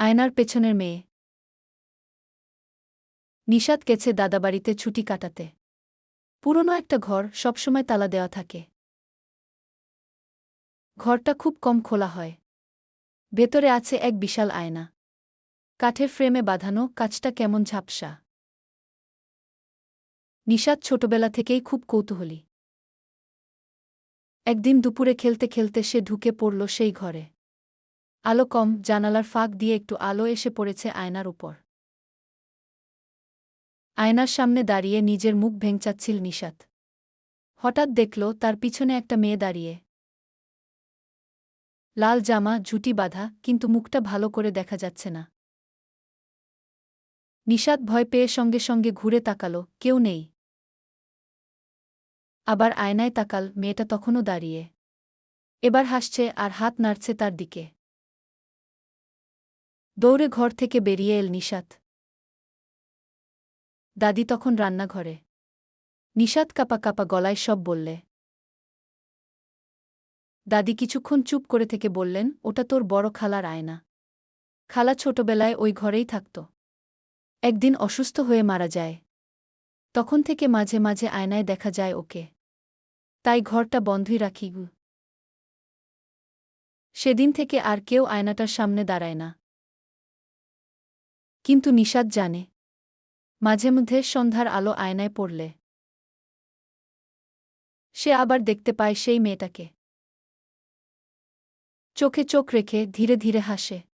আয়নার পেছনের মেয়ে। নিষাদ গেছে দাদাবাড়িতে ছুটি কাটাতে। পুরনো একটা ঘর সবসময় তালা দেওয়া থাকে। ঘরটা খুব কম খোলা হয়। ভেতরে আছে এক বিশাল আয়না। কাঠের ফ্রেমে বাঁধানো কাজটা কেমন ঝাপসা। নিষাদ ছোটবেলা থেকেই খুব কৌতূহলী। একদিন দুপুরে খেলতে খেলতে সে ঢুকে পড়ল সেই ঘরে। আলো কম, জানালার ফাঁক দিয়ে একটু আলো এসে পড়েছে আয়নার উপর। আয়নার সামনে দাঁড়িয়ে নিজের মুখ ভেঙচাচ্ছিল নিষাদ হঠাৎ দেখল, তার পিছনে একটা মেয়ে দাঁড়িয়ে। লাল জামা ঝুটি বাঁধা, কিন্তু মুখটা ভালো করে দেখা যাচ্ছে না। নিষাদ ভয় পেয়ে সঙ্গে সঙ্গে ঘুরে তাকাল, কেউ নেই। আবার আয়নায় তাকাল, মেয়েটা তখনও দাঁড়িয়ে। এবার হাসছে আর হাত নাড়ছে তার দিকে। দৌড়ে ঘর থেকে বেরিয়ে এল নিষাদ দাদি তখন রান্নাঘরে। নিষাদ কাপা কাপা গলায় সব বললে। দাদি কিছুক্ষণ চুপ করে থেকে বললেন, ওটা তোর বড় খালার আয়না। খালা ছোটবেলায় ওই ঘরেই থাকত। একদিন অসুস্থ হয়ে মারা যায়। তখন থেকে মাঝে মাঝে আয়নায় দেখা যায় ওকে। তাই ঘরটা বন্ধই রাখি সেদিন থেকে আর কেউ আয়নাটার সামনে দাঁড়ায় না। কিন্তু নিষাদ জানে। মাঝে মধ্যে সন্ধ্যার আলো আয়নায় পড়লে। সে আবার দেখতে পায় সেই মেয়েটাকে। চোখে চোখ রেখে ধীরে ধীরে হাসে।